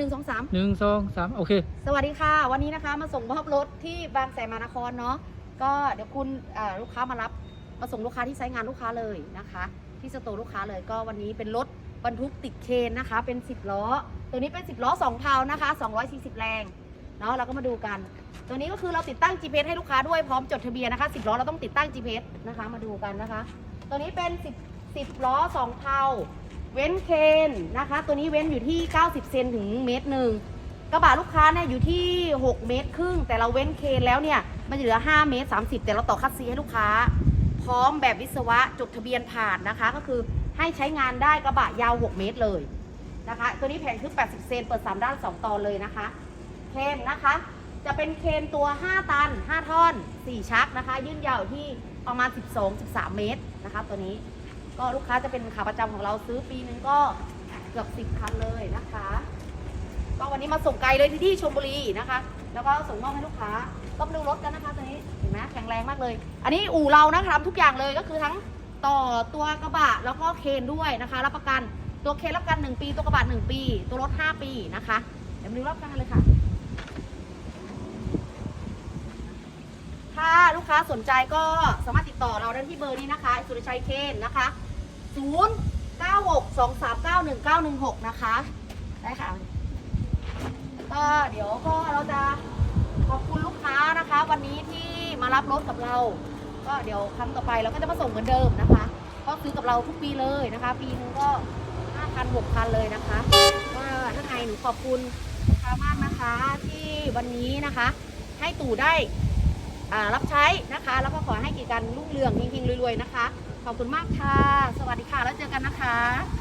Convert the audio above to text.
หนึ่งสองสามหนึ่งสองสามโอเค สวัสดีค่ะ วันนี้นะคะมาส่งมอบรถที่บางแสนมานครเนาะก็เดี๋ยวคุณเอ่อลูกค้ามารับมาส่งลูกค้าที่ไซต์งานลูกค้าเลยนะคะ ที่สโตร์ลูกค้าเลยก็วันนี้เป็นรถบรรทุกติดเคนนะคะ เป็น 10 ล้อ ตัวนี้เป็น 10 ล้อ2เพานะคะ 240 แรงเนาะเราก็มาดูกัน ตัวนี้ก็คือเราติดตั้ง GPS ให้ลูกค้าด้วยพร้อมจดทะเบียนนะคะ 10 ล้อเราต้องติดตั้ง GPS นะคะมาดูกันนะคะ ตัวนี้เป็น 10 10ล้อ2เพา เว้นเคนนะคะ ตัวนี้เว้นอยู่ที่ 90 เซนถึงเมตรหนึ่งกระบะลูกค้าเนี่ยอยู่ที่ 6 เมตรครึ่ง แต่เราเว้นเคนแล้วเนี่ย มันเหลือ 5 เมตร 30 แต่เราต่อคัดซีให้ลูกค้า พร้อมแบบวิศวะจดทะเบียนผ่านนะคะ ก็คือให้ใช้งานได้กระบะยาว 6 เมตรเลยนะคะ ตัวนี้แผ่นคือ80 เซนเปิด 3 ด้าน 2 ตอนเลยนะคะ เคนนะคะ จะเป็นเคนตัว 5 ตัน 5 ท่อน 4 ชักนะคะ ยื่นยาวที่ประมาณ 12-13 เมตรนะคะ ตัวนี้ ก็ลูกค้าจะเป็นขาประจำของเราซื้อปีนึงก็เกือบ10คันเลยนะคะ ก็วันนี้มาส่งไกลเลยที่ที่ชลบุรีนะคะ แล้วก็ส่งมอบให้ลูกค้าก็มาดูรถกันนะคะตัวนี้เห็นไหมแข็งแรงมากเลย อันนี้อู่เรานะคะทำทุกอย่างเลยก็คือทั้งต่อตัวกระบะแล้วก็เคนด้วยนะคะ รับประกันตัวเคนรับประกัน 1 ปีตัวกระบะ1ปี ตัวรถ 5 ปีนะคะ เดี๋ยวมาดูรอบกันเลยค่ะ ค้าสนใจก็สามารถติดต่อเราได้ที่เบอร์นี้นะคะสุรชัยเคนนะคะ 0 9 6 2 3 9 1 9 1 6 นะคะ ได้ค่ะก็เดี๋ยวก็เราจะขอบคุณลูกค้านะคะ วันนี้ที่มารับรถกับเรา ก็เดี๋ยวครั้งต่อไปเราก็จะมาส่งเหมือนเดิมนะคะ ก็ซื้อกับเราทุกปีเลยนะคะ ปีนึงก็ห้าพันหกพันเลยนะคะก็ถ้าไงหนูขอบคุณลูกค้ามากนะคะ ที่วันนี้นะคะ ให้ตู่ได้ รับใช้นะคะ แล้วก็ขอให้กิจการรุ่งเรืองเฮงๆรวยๆนะคะ ขอบคุณมากค่ะ สวัสดีค่ะ แล้วเจอกันนะคะ